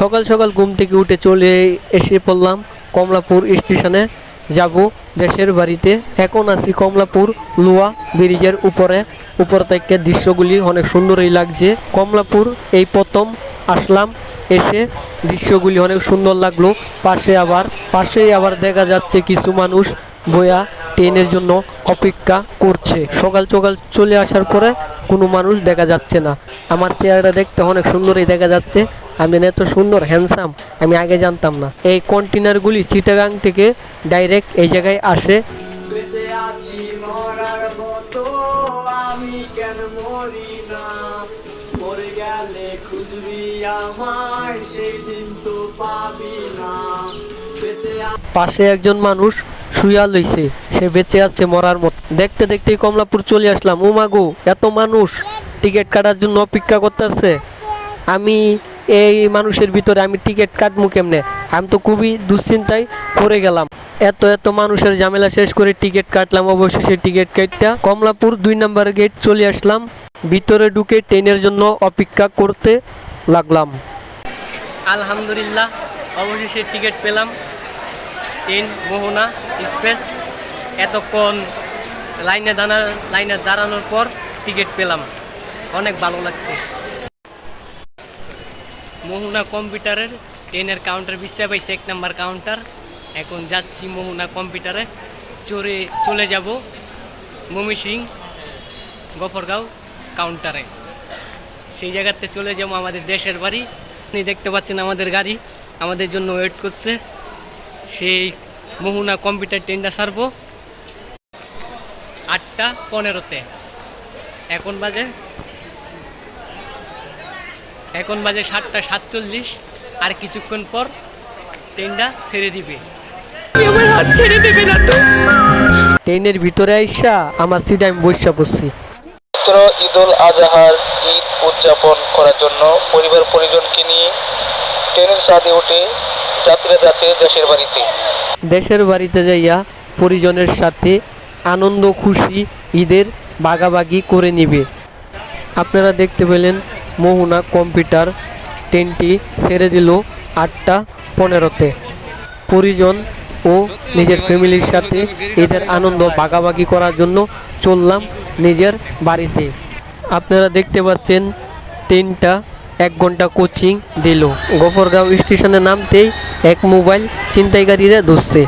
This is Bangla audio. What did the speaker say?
সকাল সকাল ঘুম থেকে উঠে চলে এসে পড়লাম কমলাপুর স্টেশনে। যাব দেশের বাড়িতে। এখন আছি কমলাপুর লোয়া ব্রিজের উপরে। উপর থেকে দৃশ্যগুলি অনেক সুন্দরই লাগছে। কমলাপুর এই প্রথম আসলাম এসে দৃশ্যগুলি অনেক সুন্দর লাগল। পাশে আবার, পাশেই আবার দেখা যাচ্ছে কিছু মানুষ বয়া ট্রেনের জন্য অপেক্ষা করছে। সকাল সকাল চলে আসার পরে কোনো মানুষ দেখা যাচ্ছে না। আমার চেহারাটা দেখতে অনেক সুন্দরই দেখা যাচ্ছে। আমি এত সুন্দর হ্যান্ডসাম আমি আগে জানতাম না। এই কন্টেনারগুলি চিটাগাং থেকে ডাইরেক্ট এই জায়গায় আসে। পাশে একজন মানুষ শুয়া লইছে সে বেঁচে আছে মরার মতো। দেখতে দেখতে কমলাপুর চলে আসলাম। ও মাগো এত মানুষ টিকিট কাটার জন্য অপেক্ষা করতেছে। আমি এই মানুষের ভিতরে আমি টিকিট কাটবো কেমনে? আমি তো খুবই দুশ্চিন্তায় পড়ে গেলাম। এত এত মানুষের ঝামেলা শেষ করে টিকিট কাটলাম, অবশেষে টিকিট কাটটা কমলাপুর দুই নম্বর গেট চলে আসলাম। ভিতরে ঢুকে ট্রেনের জন্য অপেক্ষা করতে লাগলাম। আলহামদুলিল্লাহ, অবশেষে টিকিট পেলাম। ট্রেন, মোহনা এক্সপ্রেস এতক্ষণ লাইনে দাঁড়া লাইনে দাঁড়ানোর পর টিকিট পেলাম। অনেক ভালো লাগছে। মোহনা কম্পিউটারের, ট্রেনের কাউন্টার বিশ্বে পাইছে এক নাম্বার কাউন্টার এখন যাচ্ছি মোহনা কম্পিউটারে। চড়ে, চলে যাব মমি সিং, গফরগাঁও কাউন্টারে সেই জায়গাতে চলে যাব আমাদের দেশের বাড়ি। আপনি দেখতে পাচ্ছেন আমাদের গাড়ি, আমাদের জন্য ওয়েট করছে। সেই মোহনা কম্পিউটার ট্রেনটা সারবো। আটটা পনেরোতে। এখন বাজে এখন বাজে সাতটা সাতচল্লিশ আর কিছুক্ষণ পর ট্রেনটা ছেড়ে দিবে। আমার হাত ছেড়ে দেবে না তো। ট্রেনের ভিতরে আইসা আমার সিটে আমি বসা পড়ছি। ঈদুল আজহার ঈদ উদযাপন করার জন্য পরিবার পরিজনকে নিয়ে ট্রেনের সাথে উঠে যাত্রীরা যাচ্ছে দেশের বাড়িতে। দেশের বাড়িতে যাইয়া পরিজনের সাথে আনন্দ খুশি ঈদের ভাগাভাগি করে নিবে। আপনারা দেখতে পেলেন মোহনা কম্পিউটার ট্রেনটি ছেড়ে দিল আটটা পনেরোতে। পরিজন ও নিজের ফ্যামিলির সাথে এদের আনন্দ ভাগাভাগি করার জন্য চললাম নিজের বাড়িতে। আপনারা দেখতে পাচ্ছেন ট্রেনটা এক ঘণ্টা কোচিং দিল। গফরগাঁও স্টেশনে নামতেই এক মোবাইল ছিনতাইকারীরা ধরছে।